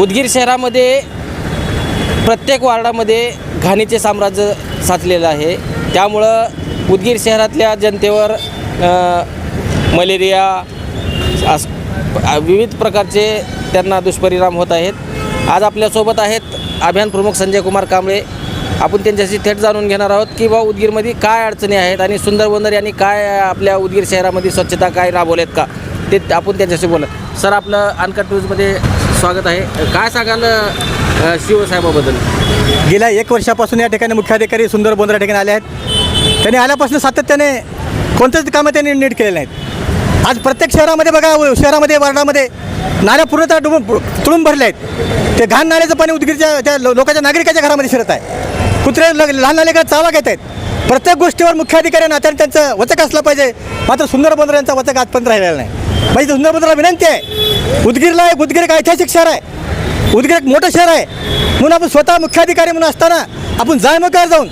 उदगीर शहरामध्ये प्रत्येक वार्डामध्ये घाणीचे साम्राज्य साचलेलं आहे. त्यामुळं उदगीर शहरातल्या जनतेवर मलेरिया अस विविध प्रकारचे त्यांना दुष्परिणाम होत आहेत. आज आपल्यासोबत आहेत अभियान प्रमुख संजय कुमार कांबळे. आपण त्यांच्याशी थेट जाणून घेणार आहोत की बा उदगीरमध्ये काय अडचणी आहेत आणि सुंदर बंदर यांनी काय आपल्या उदगीर शहरामध्ये स्वच्छता काय राबवल्यात का? ते आपण त्यांच्याशी बोलत सर आपलं अनकट न्यूजमध्ये स्वागत आहे. काय सांगाल शिवसाहेबाबद्दल? गेल्या एक वर्षापासून या ठिकाणी मुख्याधिकारी सुंदर बोंद्रा ठिकाणी आले आहेत. त्यांनी आल्यापासून सातत्याने कोणतेच कामं त्यांनी नीट केले नाहीत. आज प्रत्येक शहरामध्ये बघा व- शहरामध्ये वार्डामध्ये नाल्या पूर्णतः डुबून तुळून भरले आहेत. ते घाण नाल्याचं पाणी उदगीरच्या त्या लोकांच्या नागरिकाच्या घरामध्ये शिरत आहे. कुत्रे ल- लहान नालेकर चावा घेत आहेत. प्रत्येक गोष्टीवर मुख्याधिकारी नात्याने त्यांचं वचक असलं पाहिजे. मात्र सुंदर बंदर यांचा वचक आजपर्यंत राहिलेला नाही. म्हणजे सुंदर बंदरला विनंती आहे उदगीरला एक उदगीर एक ऐतिहासिक शहर आहे. उदगीर एक मोठं शहर आहे. म्हणून आपण स्वतः मुख्याधिकारी म्हणून असताना आपण जाणमुखावर जाऊन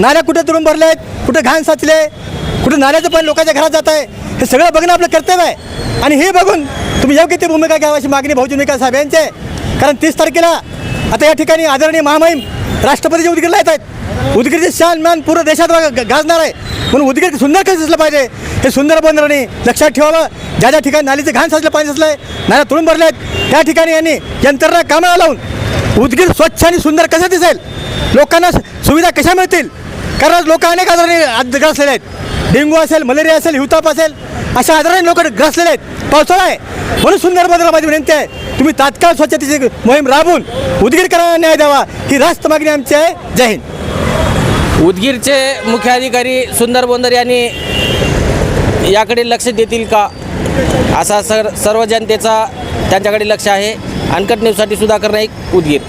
नाल्या कुठे तुडून भरले आहेत कुठे घाण साचले कुठे नाल्याचं पाणी लोकांच्या घरात जात आहे हे सगळं बघणं आपलं कर्तव्य आहे. आणि हे बघून तुम्ही योग्य ती भूमिका घ्यावी अशी मागणी बहुजन विकास साहेब यांची आहे. कारण तीस तारखेला आता या ठिकाणी आदरणीय महामहिम राष्ट्रपतीचे उदगीरला येत आहेत. उदगीरचे शान मान पूर्ण देशात गाजणार आहे. म्हणून उदगीर सुंदर कसं दिसलं पाहिजे? हे सुंदर बंदराने लक्षात ठेवावं. ज्या ज्या ठिकाणी नालीचं घाण साचलं पाणी साचलं आहे नाल्या तुळून भरल्या आहेत त्या ठिकाणी यांनी यंत्रणा कामाला लावून उदगीर स्वच्छ आणि सुंदर कसं दिसेल? लोकांना सुविधा कशा मिळतील? कारण आज लोक अनेक आजाराने आज ग्रासलेले आहेत. डेंगू असेल मलेरिया असेल हिवताप असेल अशा आजाराने लोक ग्रासलेले आहेत. पावसाळा आहे. म्हणून सुंदर बदलला माझी विनंती आहे. तुम्ही तात्काळ स्वच्छतेची मोहीम राबवून उदगीरकरांना न्याय द्यावा ही रास्त मागणी आमची आहे. जय हिंद. उदगीरचे मुख्य अधिकारी सुंदर बोंदर यांनी याकडे लक्ष देतील का? असा सर सर्व जनतेचा त्यांच्याकडे लक्ष आहे. अनकट न्यूजसाठी सुधाकर नाईक उदगीर.